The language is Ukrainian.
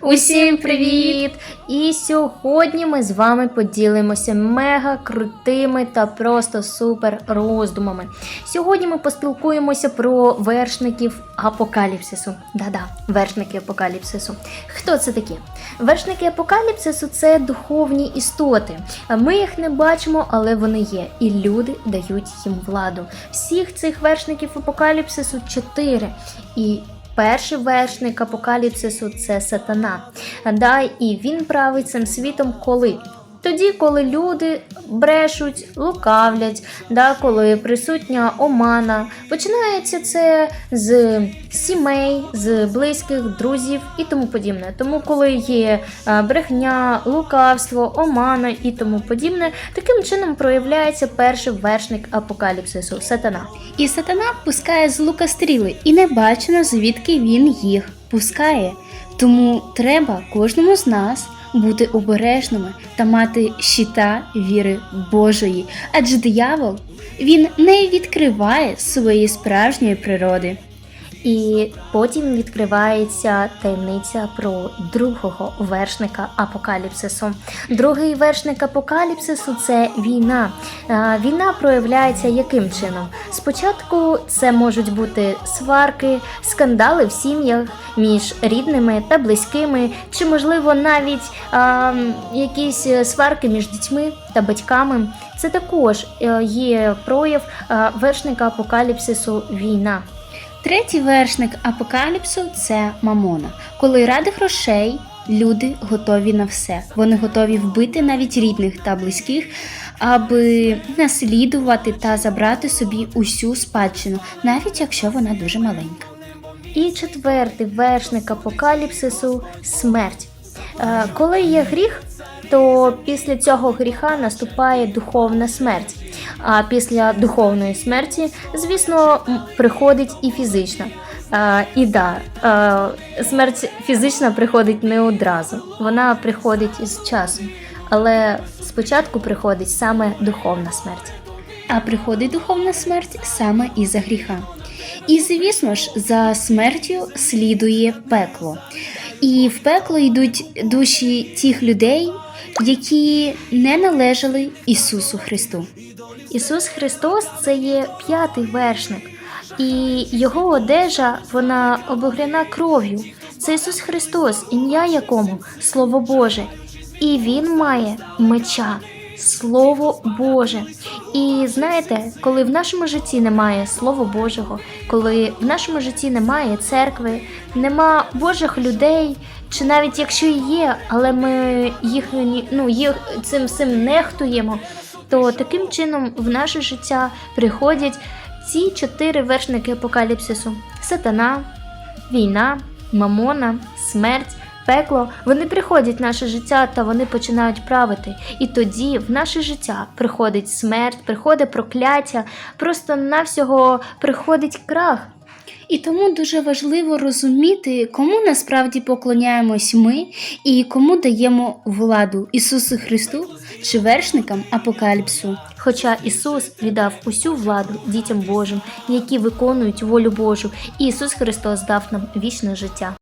Усім привіт! І сьогодні ми з вами поділимося мега крутими та просто супер роздумами. Сьогодні ми поспілкуємося про вершників апокаліпсису. Да-да, вершники апокаліпсису. Хто це такі? Вершники апокаліпсису це духовні істоти. Ми їх не бачимо, але вони є, і люди дають їм владу. Всіх цих вершників апокаліпсису чотири. І Перший вершник апокаліпсису це сатана. Да, і він править цим світом коли? Тоді, коли люди брешуть, лукавлять, да, коли присутня омана. Починається це з сімей, з близьких, друзів і тому подібне. Тому, коли є е, брехня, лукавство, омана і тому подібне, таким чином проявляється перший вершник апокаліпсису сатана. І сатана пускає з лука стріли, і не бачено, звідки він їх пускає. Тому треба кожному з нас бути обережними та мати щита віри Божої, адже диявол він не відкриває своєї справжньої природи. І потім відкривається таємниця про другого вершника апокаліпсису. Другий вершник апокаліпсису це війна. Війна проявляється яким чином? Спочатку це можуть бути сварки, скандали в сім'ях між рідними та близькими, чи можливо навіть а, якісь сварки між дітьми та батьками. Це також е, є прояв вершника апокаліпсису війна. Третій вершник апокаліпсу це мамона. Коли ради грошей люди готові на все. Вони готові вбити навіть рідних та близьких, аби наслідувати та забрати собі усю спадщину, навіть якщо вона дуже маленька. І четвертий вершник апокаліпсису смерть. Е, Коли є гріх, то після цього гріха наступає духовна смерть. А після духовної смерті, звісно, приходить і фізична. Е, І да, е, смерть фізична приходить не одразу, вона приходить із часом. Але спочатку приходить саме духовна смерть. А приходить духовна смерть саме із-за гріха. І звісно ж, за смертю слідує пекло. І в пекло йдуть душі тих людей, які не належали Ісусу Христу. Ісус Христос це є п'ятий вершник, і його одежа вона обогряна кров'ю. Це Ісус Христос, ім'я якому Слово Боже. І Він має меча, Слово Боже. І знаєте, коли в нашому житті немає Слова Божого, коли в нашому житті немає церкви, нема Божих людей, чи навіть якщо і є, але ми їх, ну, їх цим всім нехтуємо, то таким чином в наше життя приходять ці чотири вершники апокаліпсису: сатана, війна, мамона, смерть. Пекло, вони приходять в наше життя та вони починають правити. І тоді в наше життя приходить смерть, приходить прокляття, просто навсього приходить крах. І тому дуже важливо розуміти, кому насправді поклоняємось ми і кому даємо владу Ісусу Христу чи вершникам апокаліпсу. Хоча Ісус віддав усю владу дітям Божим, які виконують волю Божу, і Ісус Христос дав нам вічне життя.